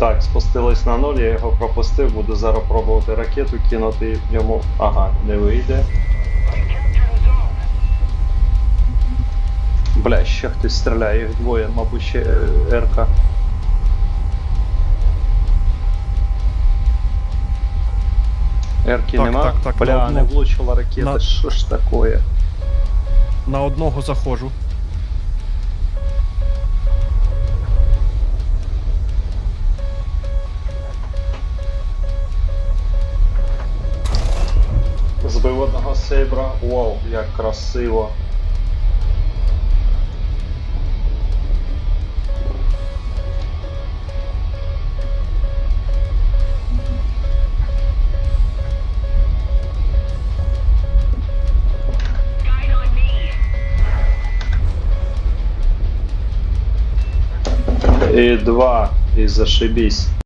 Так, спустились на нуль, я його пропустив, буду зараз пробувати ракету кинути йому. Ага, не вийде. Бля, ще хтось стріляє, їх двоє, мабуть, ще е, РК. Ерки Так, нема? так, так, Бля, на не одну- влучила ракета, на- що ж такое? На одного заходжу. Збив одного сейбра. Вау, як красиво. І два, і зашибісь.